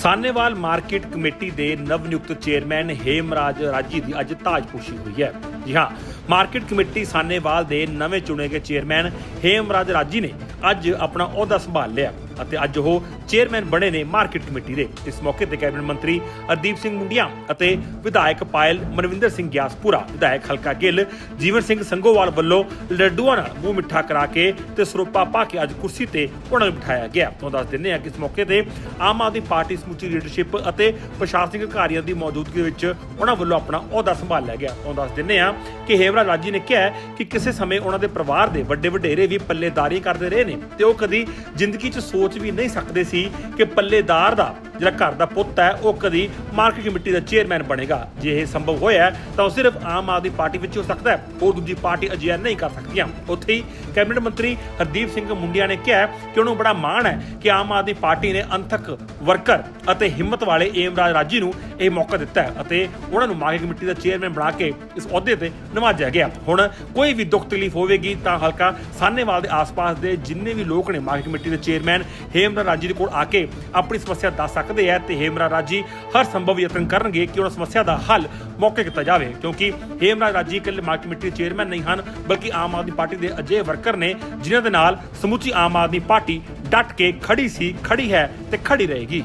Sahnewal market committee ਦੇ ਨਵ ਨਿਯੁਕਤ ਚੇਅਰਮੈਨ ਹੇਮਰਾਜ ਰਾਜੀ ਦੀ ਅੱਜ ਤਾਜਪੋਸ਼ੀ ਹੋਈ ਹੈ। ਜੀ ਹਾਂ, ਮਾਰਕੀਟ ਕਮੇਟੀ ਸਾਨੇਵਾਲ ਦੇ ਨਵੇਂ ਚੁਣੇ ਗਏ ਚੇਅਰਮੈਨ ਹੇਮਰਾਜ ਰਾਜੀ ਨੇ ਅੱਜ ਆਪਣਾ ਅਹੁਦਾ ਸੰਭਾਲ ਲਿਆ ਅਤੇ ਅੱਜ ਉਹ ਚੇਅਰਮੈਨ ਬਣੇ ਨੇ ਮਾਰਕੀਟ ਕਮੇਟੀ ਦੇ। ਇਸ ਮੌਕੇ ਤੇ ਕੈਬਨਿਟ ਮੰਤਰੀ ਅਰਦੀਪ ਸਿੰਘ ਮੁੰਡੀਆਂ ਅਤੇ ਵਿਧਾਇਕ ਪਾਇਲ ਮਨਵਿੰਦਰ ਸਿੰਘ ਗਿਆਸਪੁਰਾ, ਵਿਧਾਇਕ ਹਲਕਾ ਗਿੱਲ, ਜੀਵਨ ਸਿੰਘ ਸੰਗੋਵਾਲ ਵੱਲੋਂ ਲੱਡੂਆਂ ਨਾਲ ਮੂੰਹ ਮਿੱਠਾ ਕਰਾ ਕੇ ਤੇ ਸਰੋਪਾ ਪਾ ਕੇ ਅੱਜ ਕੁਰਸੀ ਤੇ ਉਹਨਾਂ ਨੂੰ ਬਿਠਾਇਆ ਗਿਆ। ਤੋਂ ਦੱਸ ਦਿੰਦੇ ਹਾਂ ਕਿ ਇਸ ਮੌਕੇ ਤੇ ਆਮ ਆਦਮੀ ਪਾਰਟੀ ਸਮੁੱਚੀ ਲੀਡਰਸ਼ਿਪ ਅਤੇ ਪ੍ਰਸ਼ਾਸਨਿਕ ਅਧਿਕਾਰੀਆਂ ਦੀ ਮੌਜੂਦਗੀ ਵਿੱਚ ਉਹਨਾਂ ਵੱਲੋਂ ਆਪਣਾ ਅਹੁਦਾ ਸੰਭਾਲਿਆ ਗਿਆ। ਤੋਂ ਦੱਸ ਦਿੰਦੇ ਹਾਂ ਕਿ ਹੇਵਰਾ ਰਾਜੀ ਨੇ ਕਿਹਾ ਕਿ ਕਿਸੇ ਸਮੇਂ ਉਹਨਾਂ ਦੇ ਪਰਿਵਾਰ ਦੇ ਵੱਡੇ ਵਡੇਰੇ ਵੀ ਪੱਲੇਦਾਰੀ ਕਰਦੇ ਰਹੇ ਨੇ ਤੇ ਉਹ ਕਦੀ ਜ਼ਿੰਦਗੀ 'ਚ ਸੋਚ ਵੀ ਨਹੀਂ ਸਕਦੇ ਸੀ ਕਿ ਪੱਲੇਦਾਰ ਦਾ ਜਿਹੜਾ ਘਰ ਦਾ ਪੁੱਤ ਹੈ, ਉਹ ਕਦੀ ਮਾਰਕੀਟ ਕਮੇਟੀ ਦਾ ਚੇਅਰਮੈਨ ਬਣੇਗਾ। ਜੇ ਇਹ ਸੰਭਵ ਹੋਇਆ ਤਾਂ ਉਹ ਸਿਰਫ ਆਮ ਆਦਮੀ ਪਾਰਟੀ ਵਿੱਚ ਹੋ ਸਕਦਾ ਹੈ। ਹੋਰ ਦੂਜੀ ਪਾਰਟੀ ਅਜਿਹਾ ਨਹੀਂ ਕਰ ਸਕਦੀਆਂ। ਉੱਥੇ ਹੀ ਕੈਬਨਿਟ ਮੰਤਰੀ ਹਰਦੀਪ ਸਿੰਘ ਮੁੰਡਿਆ ਨੇ ਕਿਹਾ ਕਿ ਉਹਨੂੰ ਬੜਾ ਮਾਣ ਹੈ ਕਿ ਆਮ ਆਦਮੀ ਪਾਰਟੀ ਨੇ ਅੰਥਕ ਵਰਕਰ ਅਤੇ ਹਿੰਮਤ ਵਾਲੇ ਏਮਰਾਜ ਰਾਜੀ ਨੂੰ ਇਹ ਮੌਕਾ ਦਿੱਤਾ ਹੈ ਅਤੇ ਉਹਨਾਂ ਨੂੰ ਮਾਰਕੀਟ ਕਮੇਟੀ ਦਾ ਚੇਅਰਮੈਨ ਬਣਾ ਕੇ ਇਸ ਅਹੁਦੇ ਤੇ ਨਿਵਾਜਿਆ ਗਿਆ। ਹੁਣ ਕੋਈ ਵੀ ਦੁੱਖ ਤਕਲੀਫ ਹੋਵੇਗੀ, ਤਾਂ ਹਲਕਾ ਸਾਹਨੇਵਾਲ ਦੇ ਆਸ-ਪਾਸ ਦੇ ਜਿੰਨੇ ਵੀ ਲੋਕ ਨੇ ਮਾਰਕੀਟ ਕਮੇਟੀ ਦੇ ਚੇਅਰਮੈਨ, ਹੇਮਰਾਜ ਰਾਜੀ ਦੇ ਕੋਲ ਆ ਕੇ ਆਪਣੀ ਸਮੱਸਿਆ ਦੱਸ ਸਕਦੇ ਹੈ ਤੇ ਹੇਮਰਾ ਰਾਜੀ ਹਰ ਸੰਭਵ ਯਤਨ ਕਰਨਗੇ ਕਿ ਉਹਨਾਂ ਸਮੱਸਿਆ ਦਾ ਹੱਲ ਮੌਕੇ ਕੀਤਾ ਜਾਵੇ। ਕਿਉਂਕਿ ਹੇਮਰਾ ਰਾਜੀ ਇਕੱਲੇ ਮਾਰਕੀਟ ਕਮੇਟੀ ਚੇਅਰਮੈਨ ਨਹੀਂ ਹਨ, ਬਲਕਿ ਆਮ ਆਦਮੀ ਪਾਰਟੀ ਦੇ ਅਜਿਹੇ ਵਰਕਰ ਨੇ, ਜਿਨ੍ਹਾਂ ਦੇ ਨਾਲ ਸਮੁੱਚੀ ਆਮ ਆਦਮੀ ਪਾਰਟੀ ਡਟ ਕੇ ਖੜੀ ਸੀ, ਖੜੀ ਹੈ ਤੇ ਖੜੀ ਰਹੇਗੀ।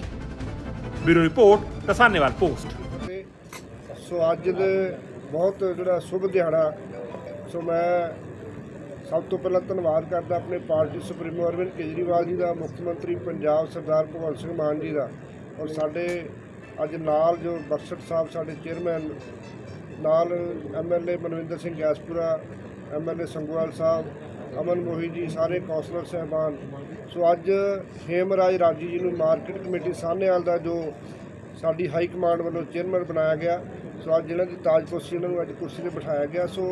Bureau report Dasanewal post. So ਅੱਜ ਦੇ ਬਹੁਤ ਜਿਹੜਾ ਸ਼ੁਭ ਦਿਹਾੜਾ, ਸੋ ਮੈਂ ਸਭ ਤੋਂ ਪਹਿਲਾਂ ਧੰਨਵਾਦ ਕਰਦਾ ਆਪਣੇ ਪਾਰਟੀ ਸੁਪਰੀਮੋ ਅਰਵਿੰਦ ਕੇਜਰੀਵਾਲ ਜੀ ਦਾ, ਮੁੱਖ ਮੰਤਰੀ ਪੰਜਾਬ ਸਰਦਾਰ ਭਗਵੰਤ ਸਿੰਘ ਮਾਨ ਜੀ ਦਾ। ਔਰ ਸਾਡੇ ਅੱਜ ਨਾਲ ਜੋ ਬਰਸਟ ਸਾਹਿਬ, ਸਾਡੇ ਚੇਅਰਮੈਨ, ਨਾਲ ਐਮਐਲਏ ਮਨਵਿੰਦਰ ਸਿੰਘ ਗੈਸਪੁਰਾ ਐਮਐਲਏ ਸੰਗਵਾਲ ਸਾਹਿਬ, ਅਮਨ ਮੋਹੀ ਜੀ, ਸਾਰੇ ਕੌਂਸਲਰ ਸਹਿਬਾਨ। ਸੋ ਅੱਜ ਹੇਮਰਾਜ ਰਾਜੀ ਜੀ ਨੂੰ ਮਾਰਕੀਟ ਕਮੇਟੀ ਸਾਹਨੇਵਾਲ ਦਾ ਜੋ ਸਾਡੀ ਹਾਈ ਕਮਾਂਡ ਵੱਲੋਂ ਚੇਅਰਮੈਨ ਬਣਾਇਆ ਗਿਆ। ਸੋ ਅੱਜ ਇਹਨਾਂ ਦੀ ਤਾਜਪੋਸ਼ੀ ਇਹਨਾਂ ਨੂੰ ਅੱਜ ਕੁਰਸੀ ਤੇ ਬਿਠਾਇਆ ਗਿਆ। ਸੋ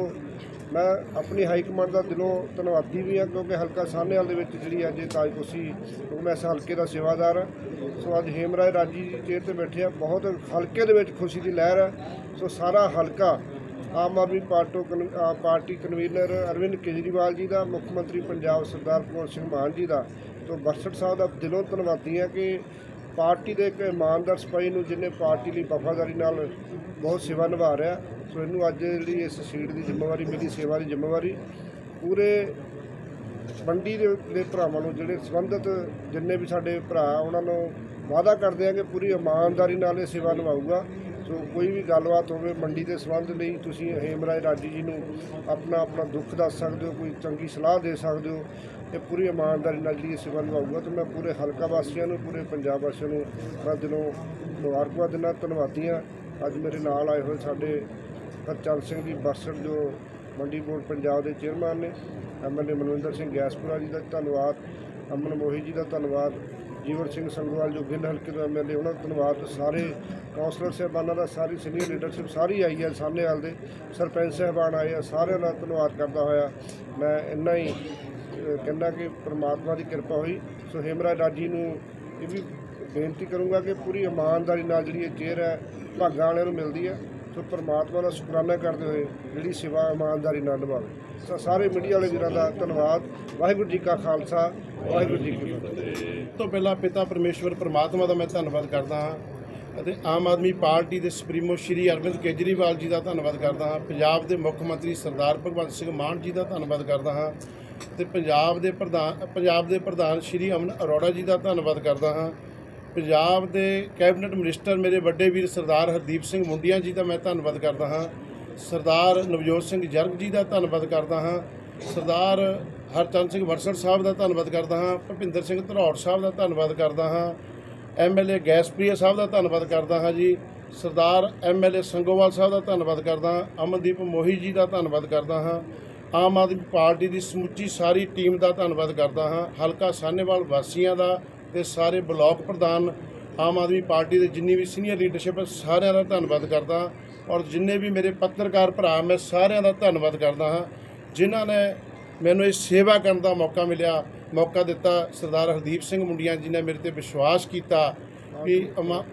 ਮੈਂ ਆਪਣੀ ਹਾਈ ਕਮਾਂਡ ਦਾ ਦਿਲੋਂ ਧੰਨਵਾਦੀ ਵੀ ਹਾਂ, ਕਿਉਂਕਿ ਹਲਕਾ ਸਾਹਨੇਵਾਲ ਦੇ ਵਿੱਚ ਜਿਹੜੀ ਅੱਜ ਇਹ ਤਾਜਪੋਸ਼ੀ ਕਿਉਂਕਿ ਮੈਂ ਇਸ ਹਲਕੇ ਦਾ ਸੇਵਾਦਾਰ ਹਾਂ। ਸੋ ਅੱਜ ਹੇਮਰਾਜ ਰਾਜੀ ਜੀ ਚੇਅਰ ਤੇ ਬੈਠੇ ਆ, ਬਹੁਤ ਹਲਕੇ ਦੇ ਵਿੱਚ ਖੁਸ਼ੀ ਦੀ ਲਹਿਰ ਹੈ। ਸੋ ਸਾਰਾ ਹਲਕਾ, ਆਮ ਆਦਮੀ ਪਾਰਟੋ ਕਨ- ਪਾਰਟੀ ਕਨਵੀਨਰ ਅਰਵਿੰਦ ਕੇਜਰੀਵਾਲ ਜੀ ਦਾ, ਮੁੱਖ ਮੰਤਰੀ ਪੰਜਾਬ ਸਰਦਾਰ ਭਗਵੰਤ ਸਿੰਘ ਮਾਨ ਜੀ ਦਾ। ਤੋਂ ਬਰਸਟ ਸਾਹਿਬ ਦਾ ਦਿਲੋਂ ਧੰਨਵਾਦੀ ਹਾਂ ਕਿ ਪਾਰਟੀ ਦੇ ਇੱਕ ਇਮਾਨਦਾਰ ਸਿਪਾਹੀ ਨੂੰ ਜਿਹਨੇ ਪਾਰਟੀ ਲਈ ਵਫਾਦਾਰੀ ਨਾਲ ਬਹੁਤ ਸੇਵਾ ਨਿਭਾ ਰਿਹਾ, ਸੋ ਇਹਨੂੰ ਅੱਜ ਜਿਹੜੀ ਇਸ ਸੀਟ ਦੀ ਜ਼ਿੰਮੇਵਾਰੀ ਮਿਲੀ, ਸੇਵਾ ਦੀ ਜ਼ਿੰਮੇਵਾਰੀ, ਪੂਰੇ ਮੰਡੀ ਦੇ ਭਰਾਵਾਂ ਨੂੰ ਜਿਹੜੇ ਸੰਬੰਧਿਤ ਜਿੰਨੇ ਵੀ ਸਾਡੇ ਭਰਾ ਉਹਨਾਂ ਨੂੰ ਵਾਅਦਾ ਕਰਦੇ ਆ ਕਿ ਪੂਰੀ ਇਮਾਨਦਾਰੀ ਨਾਲ ਇਹ ਸੇਵਾ ਨਿਭਾਊਗਾ। ਸੋ ਕੋਈ ਵੀ ਗੱਲਬਾਤ ਹੋਵੇ ਮੰਡੀ ਦੇ ਸੰਬੰਧ ਲਈ ਤੁਸੀਂ ਹੇਮਰਾਜ ਰਾਜੀ ਜੀ ਨੂੰ ਆਪਣਾ ਆਪਣਾ ਦੁੱਖ ਦੱਸ ਸਕਦੇ ਹੋ, ਕੋਈ ਚੰਗੀ ਸਲਾਹ ਦੇ ਸਕਦੇ ਹੋ, ਇਹ ਪੂਰੀ ਇਮਾਨਦਾਰੀ ਨਾਲ ਜਿਹੜੀ ਇਹ ਸੇਵਾ ਨਿਭਾਊਗਾ ਤੇ ਮੈਂ ਪੂਰੇ ਹਲਕਾ ਵਾਸੀਆਂ ਨੂੰ, ਪੂਰੇ ਪੰਜਾਬ ਵਾਸੀਆਂ ਨੂੰ ਮੈਂ ਦਿਲੋਂ ਮੁਬਾਰਕਬਾਦ ਦਿੰਦਾ ਧੰਨਵਾਦੀ ਹਾਂ ਅੱਜ ਮੇਰੇ ਨਾਲ ਆਏ ਹੋਏ ਸਾਡੇ ਹਰਚੰਦ ਸਿੰਘ ਜੀ ਬਰਸਟ ਜੋ ਮੰਡੀ ਬੋਰਡ ਪੰਜਾਬ ਦੇ ਚੇਅਰਮੈਨ ਨੇ ਐਮਐਲਏ ਮਨਵਿੰਦਰ ਸਿੰਘ ਗੈਸਪੁਰਾ ਜੀ ਦਾ ਧੰਨਵਾਦ, ਅਮਨ ਮੋਹੀ ਜੀ ਦਾ ਧੰਨਵਾਦ ਜੀਵਨ ਸਿੰਘ ਸੰਗਵਾਲ, ਜੋ ਗਿੱਲ ਹਲਕੇ ਤੋਂ ਐਮਐਲਏ ਉਹਨਾਂ ਦਾ ਧੰਨਵਾਦ। ਸਾਰੇ ਕਾਉਂਸਲਰ ਸਾਹਿਬਾਨਾਂ ਦਾ, ਸਾਰੀ ਸੀਨੀਅਰ ਲੀਡਰਸ਼ਿਪ ਸਾਰੀ ਆਈ ਹੈ ਸਾਹਨੇਵਾਲ ਦੇ। ਸਰਪੰਚ ਸਾਹਿਬਾਨ ਆਏ ਆ, ਸਾਰਿਆਂ ਦਾ ਧੰਨਵਾਦ ਕਰਦਾ ਹੋਇਆ। ਮੈਂ ਇੰਨਾ ਹੀ ਕਹਿੰਦਾ ਕਿ ਪ੍ਰਮਾਤਮਾ ਦੀ ਕਿਰਪਾ ਹੋਈ। ਸੋ ਹੇਮਰਾ ਰਾਜੀ ਨੂੰ ਇਹ ਵੀ ਬੇਨਤੀ ਕਰੂੰਗਾ ਕਿ ਪੂਰੀ ਇਮਾਨਦਾਰੀ ਨਾਲ ਜਿਹੜੀ ਇਹ ਚੇਅਰ ਹੈ, ਭਾਗਾਂ ਵਾਲਿਆਂ ਨੂੰ ਮਿਲਦੀ ਹੈ। ਸੋ ਪ੍ਰਮਾਤਮਾ ਦਾ ਸ਼ੁਕਰਾਨਾ ਕਰਦੇ ਹੋਏ ਜਿਹੜੀ ਸੇਵਾ ਇਮਾਨਦਾਰੀ ਨਾਲ ਨਿਭਾਵੇ। ਸੋ, ਸਾਰੇ ਮੀਡੀਆ ਵਾਲੇ ਵੀਰਾਂ ਦਾ ਧੰਨਵਾਦ। ਵਾਹਿਗੁਰੂ ਜੀ ਕਾ ਖਾਲਸਾ, ਵਾਹਿਗੁਰੂ ਜੀ ਕੀ ਫਤਿਹ। ਸਭ ਤੋਂ ਪਹਿਲਾਂ ਪਿਤਾ ਪਰਮੇਸ਼ਵਰ ਪ੍ਰਮਾਤਮਾ ਦਾ ਮੈਂ ਧੰਨਵਾਦ ਕਰਦਾ ਹਾਂ ਅਤੇ ਆਮ ਆਦਮੀ ਪਾਰਟੀ ਦੇ ਸੁਪਰੀਮੋ ਸ਼੍ਰੀ ਅਰਵਿੰਦ ਕੇਜਰੀਵਾਲ ਜੀ ਦਾ ਧੰਨਵਾਦ ਕਰਦਾ ਹਾਂ। ਪੰਜਾਬ ਦੇ ਮੁੱਖ ਮੰਤਰੀ ਸਰਦਾਰ ਭਗਵੰਤ ਸਿੰਘ ਮਾਨ ਜੀ ਦਾ ਧੰਨਵਾਦ ਕਰਦਾ ਹਾਂ ਤੇ ਪੰਜਾਬ ਦੇ ਪ੍ਰਧਾਨ, ਪੰਜਾਬ ਦੇ ਪ੍ਰਧਾਨ ਸ਼੍ਰੀ ਅਮਨ ਅਰੋੜਾ ਜੀ ਦਾ ਧੰਨਵਾਦ ਕਰਦਾ ਹਾਂ। ਪੰਜਾਬ ਦੇ ਕੈਬਨਿਟ ਮਿਨਿਸਟਰ ਮੇਰੇ ਵੱਡੇ ਵੀਰ ਸਰਦਾਰ ਹਰਦੀਪ ਸਿੰਘ ਮੁੰਡੀਆਂ ਜੀ ਦਾ ਮੈਂ ਧੰਨਵਾਦ ਕਰਦਾ ਹਾਂ। ਸਰਦਾਰ ਨਵਜੋਤ ਸਿੰਘ ਜਰਗ ਜੀ ਦਾ ਧੰਨਵਾਦ ਕਰਦਾ ਹਾਂ। ਸਰਦਾਰ ਹਰਚੰਦ ਸਿੰਘ ਵਰਸੜ ਸਾਹਿਬ ਦਾ ਧੰਨਵਾਦ ਕਰਦਾ ਹਾਂ। ਭੁਪਿੰਦਰ ਸਿੰਘ ਧਰੌੜ ਸਾਹਿਬ ਦਾ ਧੰਨਵਾਦ ਕਰਦਾ ਹਾਂ। ਐਮਐਲਏ ਗੈਸਪ੍ਰੀਆ ਸਾਹਿਬ ਦਾ ਧੰਨਵਾਦ ਕਰਦਾ ਹਾਂ ਜੀ। ਸਰਦਾਰ ਐਮਐਲਏ ਸੰਗੋਵਾਲ ਸਾਹਿਬ ਦਾ ਧੰਨਵਾਦ ਕਰਦਾ ਹਾਂ। ਅਮਨਦੀਪ ਮੋਹੀ ਜੀ ਦਾ ਧੰਨਵਾਦ ਕਰਦਾ ਹਾਂ। ਆਮ ਆਦਮੀ ਪਾਰਟੀ ਦੀ ਸਮੁੱਚੀ ਸਾਰੀ ਟੀਮ ਦਾ ਧੰਨਵਾਦ ਕਰਦਾ ਹਾਂ। ਹਲਕਾ ਸਾਹਨੇਵਾਲ ਵਾਸੀਆਂ ਦਾ ਤੇ ਸਾਰੇ ਬਲਾਕ ਪ੍ਰਧਾਨ, ਆਮ ਆਦਮੀ ਪਾਰਟੀ ਦੇ ਜਿੰਨੀ ਵੀ ਸੀਨੀਅਰ ਲੀਡਰਸ਼ਿਪ ਹੈ, ਸਾਰਿਆਂ ਦਾ ਧੰਨਵਾਦ ਕਰਦਾ ਔਰ ਜਿੰਨੇ ਵੀ ਮੇਰੇ ਪੱਤਰਕਾਰ ਭਰਾ, ਮੈਂ ਸਾਰਿਆਂ ਦਾ ਧੰਨਵਾਦ ਕਰਦਾ ਹਾਂ। ਜਿਨ੍ਹਾਂ ਨੇ ਮੈਨੂੰ ਇਹ ਸੇਵਾ ਕਰਨ ਦਾ ਮੌਕਾ ਮਿਲਿਆ, ਮੌਕਾ ਦਿੱਤਾ, ਸਰਦਾਰ ਹਰਦੀਪ ਸਿੰਘ ਮੁੰਡੀਆਂ ਜੀ ਨੇ ਮੇਰੇ ਤੇ ਵਿਸ਼ਵਾਸ ਕੀਤਾ ਕਿ ਅਮਾ-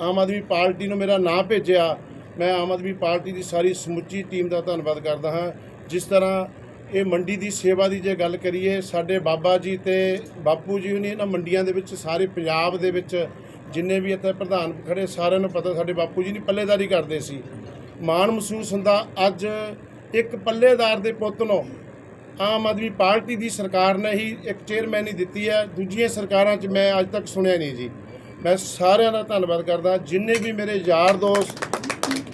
ਆਮ ਆਦਮੀ ਪਾਰਟੀ ਨੂੰ ਮੇਰਾ ਨਾਂ ਭੇਜਿਆ। ਮੈਂ ਆਮ ਆਦਮੀ ਪਾਰਟੀ ਦੀ ਸਾਰੀ ਸਮੁੱਚੀ ਟੀਮ ਦਾ ਧੰਨਵਾਦ ਕਰਦਾ ਹਾਂ। ਜਿਸ ਤਰ੍ਹਾਂ ਇਹ ਮੰਡੀ ਦੀ ਸੇਵਾ ਦੀ ਜੇ ਗੱਲ ਕਰੀਏ, ਸਾਡੇ ਬਾਬਾ ਜੀ ਤੇ ਬਾਪੂ ਜੀ ਨੇ ਇਹਨਾਂ ਮੰਡੀਆਂ ਦੇ ਵਿੱਚ ਸਾਰੇ ਪੰਜਾਬ ਦੇ ਵਿੱਚ ਜਿੰਨੇ ਵੀ ਇੱਥੇ ਪ੍ਰਧਾਨ ਖੜੇ, ਸਾਰਿਆਂ ਨੂੰ ਪਤਾ ਸਾਡੇ ਬਾਪੂ ਜੀ ਨੇ ਪੱਲੇਦਾਰੀ ਕਰਦੇ ਸੀ। ਮਾਣ ਮਹਿਸੂਸ ਹੁੰਦਾ, ਅੱਜ ਇੱਕ ਪੱਲੇਦਾਰ ਦੇ ਪੁੱਤ ਨੂੰ ਆਮ ਆਦਮੀ ਪਾਰਟੀ ਦੀ ਸਰਕਾਰ ਨੇ ਹੀ ਇੱਕ ਚੇਅਰਮੈਨ ਹੀ ਦਿੱਤੀ ਹੈ, ਦੂਜੀਆਂ ਸਰਕਾਰਾਂ 'ਚ ਮੈਂ ਅੱਜ ਤੱਕ ਸੁਣਿਆ ਨਹੀਂ ਜੀ। ਮੈਂ ਸਾਰਿਆਂ ਦਾ ਧੰਨਵਾਦ ਕਰਦਾ, ਜਿੰਨੇ ਵੀ ਮੇਰੇ ਯਾਰ ਦੋਸਤ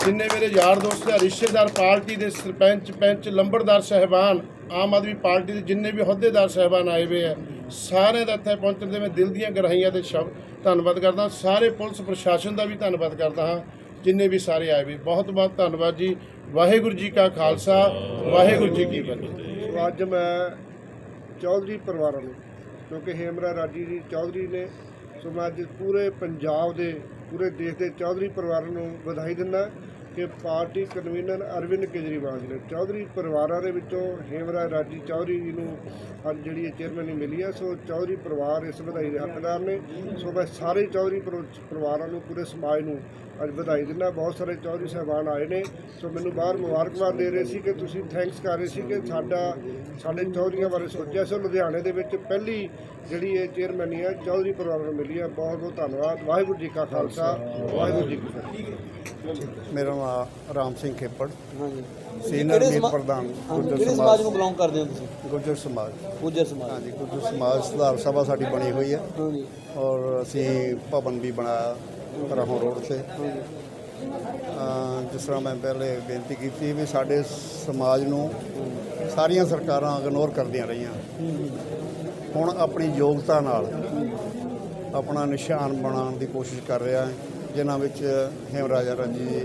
ਜਿੰਨੇ ਮੇਰੇ ਯਾਰ ਦੋਸਤ ਆ ਰਿਸ਼ਤੇਦਾਰ ਪਾਰਟੀ ਦੇ ਸਰਪੰਚ, ਪੰਚ, ਲੰਬੜਦਾਰ, ਸਹਿਬਾਨ, ਆਮ ਆਦਮੀ ਪਾਰਟੀ ਦੇ ਜਿੰਨੇ ਵੀ ਅਹੁਦੇਦਾਰ, ਸਹਿਬਾਨ ਆਏ ਹੋਏ ਆ ਸਾਰੇ ਦਾ ਇੱਥੇ ਪਹੁੰਚਣ ਦੇ ਮੈਂ ਦਿਲ ਦੀਆਂ ਗਹਿਰਾਈਆਂ ਤੇ ਸ਼ਬਦ ਧੰਨਵਾਦ ਕਰਦਾ। ਸਾਰੇ ਪੁਲਿਸ ਪ੍ਰਸ਼ਾਸਨ ਦਾ ਵੀ ਧੰਨਵਾਦ ਕਰਦਾ ਹਾਂ, ਜਿੰਨੇ ਵੀ ਸਾਰੇ ਆਏ ਵੀ ਬਹੁਤ ਬਹੁਤ ਧੰਨਵਾਦ ਜੀ। ਵਾਹਿਗੁਰੂ ਜੀ ਕਾ ਖਾਲਸਾ, ਵਾਹਿਗੁਰੂ ਜੀ ਕੀ ਫਤਿਹ। ਅੱਜ ਮੈਂ ਚੌਧਰੀ ਪਰਿਵਾਰਾਂ ਨੂੰ, ਕਿਉਂਕਿ ਹੇਮਰਾ ਰਾਜੀ ਜੀ ਚੌਧਰੀ ਨੇ, ਸੋ ਮੈਂ ਅੱਜ ਪੂਰੇ ਪੰਜਾਬ ਦੇ ਪੂਰੇ ਦੇਸ਼ ਦੇ ਚੌਧਰੀ ਪਰਿਵਾਰ ਨੂੰ ਵਧਾਈ ਦਿੰਦਾ ਕਿ ਪਾਰਟੀ ਕਨਵੀਨਰ ਅਰਵਿੰਦ ਕੇਜਰੀਵਾਲ ਜੀ ਨੇ ਚੌਧਰੀ ਪਰਿਵਾਰਾਂ ਦੇ ਵਿੱਚੋਂ ਹੇਮਰਾ ਰਾਜੀ ਚੌਧਰੀ ਜੀ ਨੂੰ ਅੱਜ ਜਿਹੜੀ ਇਹ ਚੇਅਰਮੈਨੀ ਮਿਲੀ ਹੈ ਸੋ ਚੌਧਰੀ ਪਰਿਵਾਰ ਇਸ ਵਧਾਈ ਦੇ ਹੱਕਦਾਰ ਨੇ। ਸੋ ਮੈਂ ਸਾਰੇ ਚੌਧਰੀ ਪਰਿ- ਪਰਿਵਾਰਾਂ ਨੂੰ ਪੂਰੇ ਸਮਾਜ ਨੂੰ ਅੱਜ ਵਧਾਈ ਦਿੰਦਾ। ਬਹੁਤ ਸਾਰੇ ਚੌਧਰੀ ਸਾਹਿਬਾਨ ਆਏ ਨੇ। ਸੋ ਮੈਨੂੰ ਬਾਹਰ ਮੁਬਾਰਕਬਾਦ ਦੇ ਰਹੇ ਸੀ ਕਿ ਤੁਸੀਂ ਥੈਂਕਸ ਕਰ ਰਹੇ ਸੀ ਕਿ ਸਾਡਾ ਸਾਡੇ ਚੌਧਰੀਆਂ ਬਾਰੇ ਸੋਚਿਆ ਸੋ। ਲੁਧਿਆਣੇ ਦੇ ਵਿੱਚ ਪਹਿਲੀ ਜਿਹੜੀ ਇਹ ਚੇਅਰਮੈਨੀ ਹੈ ਚੌਧਰੀ ਪਰਿਵਾਰ ਨੂੰ ਮਿਲੀ ਹੈ। ਬਹੁਤ ਬਹੁਤ ਧੰਨਵਾਦ। ਵਾਹਿਗੁਰੂ ਜੀ ਕਾ ਖਾਲਸਾ। ਵਾਹਿਗੁਰੂ ਜੀ ਕੀ ਫਤਿਹ। ਮੇਰਾ ਨਾਮ ਰਾਮ ਸਿੰਘ ਖੇਪੜ। ਹਾਂਜੀ। ਸੀਨੀਅਰ ਮੀਤ ਪ੍ਰਧਾਨ ਗੁੱਜਰ ਸਮਾਜ। ਨੂੰ ਬਿਲੋਂਗ ਕਰਦੇ ਹੋ ਤੁਸੀਂ? ਗੁੱਜਰ ਸਮਾਜ। ਗੁੱਜਰ ਸਮਾਜ। ਹਾਂਜੀ ਗੁੱਜਰ ਸਮਾਜ ਸੁਧਾਰ ਸਭਾ ਸਾਡੀ ਬਣੀ ਹੋਈ ਹੈ। ਹਾਂਜੀ। ਔਰ ਅਸੀਂ ਭਵਨ ਵੀ ਬਣਾਇਆ ਰਹੋਂ ਰੋਡ ਤੇ। ਜਿਸ ਤਰ੍ਹਾਂ ਮੈਂ ਪਹਿਲੇ ਬੇਨਤੀ ਕੀਤੀ ਵੀ ਸਾਡੇ ਸਮਾਜ ਨੂੰ ਸਾਰੀਆਂ ਸਰਕਾਰਾਂ ਇਗਨੋਰ ਕਰਦੀਆਂ ਰਹੀਆਂ। ਹੁਣ ਆਪਣੀ ਯੋਗਤਾ ਨਾਲ ਆਪਣਾ ਨਿਸ਼ਾਨ ਬਣਾਉਣ ਦੀ ਕੋਸ਼ਿਸ਼ ਕਰ ਰਿਹਾ ਹੈ। ਜਿਨ੍ਹਾਂ ਵਿੱਚ ਹੇਮਰਾਜਾ ਰਾਜੀ ਜੀ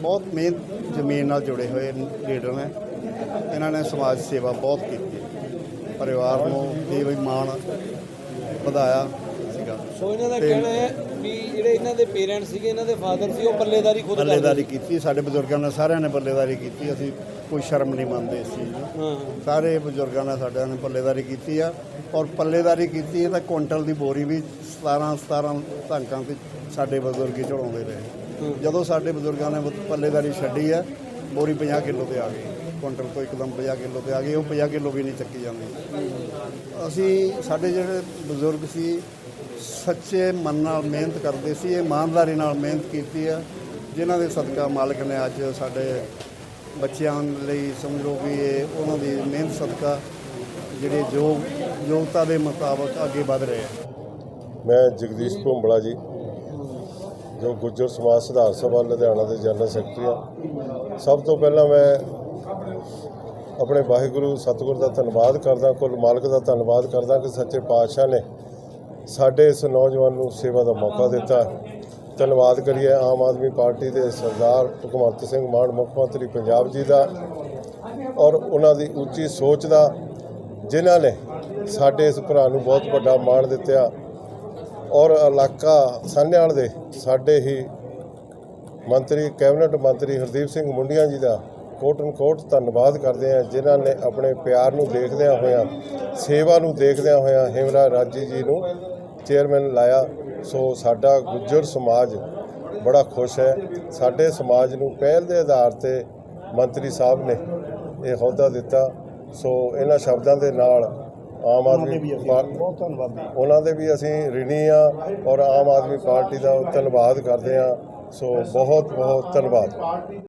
ਬਹੁਤ ਮਿਹਨਤ ਜ਼ਮੀਨ ਨਾਲ ਜੁੜੇ ਹੋਏ ਲੀਡਰ ਨੇ। ਇਹਨਾਂ ਨੇ ਸਮਾਜ ਸੇਵਾ ਬਹੁਤ ਕੀਤੀ। ਪਰਿਵਾਰ ਨੂੰ ਵੀ ਵੀ ਮਾਣ ਵਧਾਇਆ ਸੀਗਾ। ਸੋ ਇਹਨਾਂ ਦਾ ਕਹਿਣਾ ਹੈ ਵੀ ਜਿਹੜੇ ਇਹਨਾਂ ਦੇ ਪੇਰੈਂਟਸ ਸੀਗੇ ਇਹਨਾਂ ਦੇ ਫਾਦਰ ਸੀ ਉਹ ਪੱਲੇਦਾਰੀ ਖੁਦ ਕਰਦੇ ਬੱਲੇਦਾਰੀ ਕੀਤੀ ਸਾਡੇ ਬਜ਼ੁਰਗਾਂ ਨੇ ਸਾਰਿਆਂ ਨੇ ਬੱਲੇਦਾਰੀ ਕੀਤੀ ਅਸੀਂ ਕੋਈ ਸ਼ਰਮ ਨਹੀਂ ਮੰਨਦੇ ਇਸ ਚੀਜ਼ ਹਾਂ। ਸਾਰੇ ਬਜ਼ੁਰਗਾਂ ਨੇ ਸਾਡਿਆਂ ਨੇ ਪੱਲੇਦਾਰੀ ਕੀਤੀ ਆ ਔਰ ਪੱਲੇਦਾਰੀ ਕੀਤੀ ਹੈ ਤਾਂ ਕੁਇੰਟਲ ਦੀ ਬੋਰੀ ਵੀ 17 17 ਧੰਕਾਂ ਤੇ ਸਾਡੇ ਬਜ਼ੁਰਗ ਹੀ ਚੜਾਉਂਦੇ ਰਹੇ। ਜਦੋਂ ਸਾਡੇ ਬਜ਼ੁਰਗਾਂ ਨੇ ਪੱਲੇਦਾਰੀ ਛੱਡੀ ਆ ਬੋਰੀ 50 ਕਿਲੋ ਤੇ ਆ ਗਈ ਕੁਇੰਟਲ ਤੋਂ ਇੱਕਦਮ 50 ਕਿਲੋ ਤੇ ਆ ਗਈ ਉਹ 50 ਕਿਲੋ ਵੀ ਨਹੀਂ ਚੱਕੀ ਜਾਂਦੀ। ਅਸੀਂ ਸਾਡੇ ਜਿਹੜੇ ਬਜ਼ੁਰਗ ਸੀ ਸੱਚੇ ਮਨ ਨਾਲ ਮਿਹਨਤ ਕਰਦੇ ਸੀ ਇਮਾਨਦਾਰੀ ਨਾਲ ਮਿਹਨਤ ਕੀਤੀ ਆ, ਜਿਨ੍ਹਾਂ ਦੇ ਸਦਕਾ ਮਾਲਕ ਨੇ ਅੱਜ ਸਾਡੇ ਬੱਚਿਆਂ ਲਈ ਸਮਝੋ ਵੀ ਇਹ ਉਹਨਾਂ ਦੀ ਮਿਹਨਤ ਸਦਕਾ ਜਿਹੜੇ ਯੋਗ, ਯੋਗਤਾ ਦੇ ਮੁਤਾਬਕ ਅੱਗੇ ਵਧ ਰਹੇ ਆ। ਮੈਂ ਜਗਦੀਸ਼ ਭੁੰਬਲਾ ਜੀ, ਜੋ ਗੁੱਜਰ ਸਮਾਜ ਸੁਧਾਰ ਸਭਾ ਲੁਧਿਆਣਾ ਦੇ ਜਨਰਲ ਸੈਕਟਰੀ ਆ। ਸਭ ਤੋਂ ਪਹਿਲਾਂ ਮੈਂ ਆਪਣੇ ਵਾਹਿਗੁਰੂ, ਸਤਿਗੁਰ ਦਾ ਧੰਨਵਾਦ ਕਰਦਾ, ਕੁੱਲ ਮਾਲਕ ਦਾ ਧੰਨਵਾਦ ਕਰਦਾ ਕਿ ਸੱਚੇ ਪਾਤਸ਼ਾਹ ਨੇ ਸਾਡੇ ਇਸ ਨੌਜਵਾਨ ਨੂੰ ਸੇਵਾ ਦਾ ਮੌਕਾ ਦਿੱਤਾ। ਧੰਨਵਾਦ ਕਰੀਏ ਆਮ ਆਦਮੀ ਪਾਰਟੀ ਦੇ ਸਰਦਾਰ ਭਗਵੰਤ ਸਿੰਘ ਮਾਨ, ਮੁੱਖ ਮੰਤਰੀ ਪੰਜਾਬ ਜੀ ਦਾ ਔਰ ਉਹਨਾਂ ਦੀ ਉੱਚੀ ਸੋਚ ਦਾ, ਜਿਨ੍ਹਾਂ ਨੇ ਸਾਡੇ ਇਸ ਭਰਾ ਨੂੰ ਬਹੁਤ ਵੱਡਾ ਮਾਣ ਦਿੱਤਾ ਔਰ ਇਲਾਕਾ ਸਾਹਨੇਵਾਲ ਦੇ ਸਾਡੇ ਹੀ ਮੰਤਰੀ, ਕੈਬਨਿਟ ਮੰਤਰੀ ਹਰਦੀਪ ਸਿੰਘ ਮੁੰਡੀਆਂ ਜੀ ਦਾ ਕੋਟਨ ਕੋਟ ਧੰਨਵਾਦ ਕਰਦੇ ਹਾਂ, ਜਿਨ੍ਹਾਂ ਨੇ ਆਪਣੇ ਪਿਆਰ ਨੂੰ ਦੇਖਦਿਆਂ ਹੋਇਆਂ, ਸੇਵਾ ਨੂੰ ਦੇਖਦਿਆਂ ਹੋਇਆਂ ਹੇਮਰਾ ਰਾਜੀ ਜੀ ਨੂੰ ਚੇਅਰਮੈਨ ਲਾਇਆ ਸੋ ਸਾਡਾ ਗੁੱਜਰ ਸਮਾਜ ਬੜਾ ਖੁਸ਼ ਹੈ। ਸਾਡੇ ਸਮਾਜ ਨੂੰ ਪਹਿਲ ਦੇ ਆਧਾਰ ਤੇ ਮੰਤਰੀ ਸਾਹਿਬ ਨੇ ਇਹ ਅਹੁਦਾ ਦਿੱਤਾ। ਸੋ ਇਹਨਾਂ ਸ਼ਬਦਾਂ ਦੇ ਨਾਲ ਆਮ ਆਦਮੀ ਬਹੁਤ ਧੰਨਵਾਦੀ ਉਹਨਾਂ ਦੇ ਵੀ ਅਸੀਂ ਰਿਣੀ ਆ ਔਰ ਆਮ ਆਦਮੀ ਪਾਰਟੀ ਦਾ ਧੰਨਵਾਦ ਕਰਦੇ ਆ ਸੋ ਬਹੁਤ ਬਹੁਤ ਧੰਨਵਾਦ।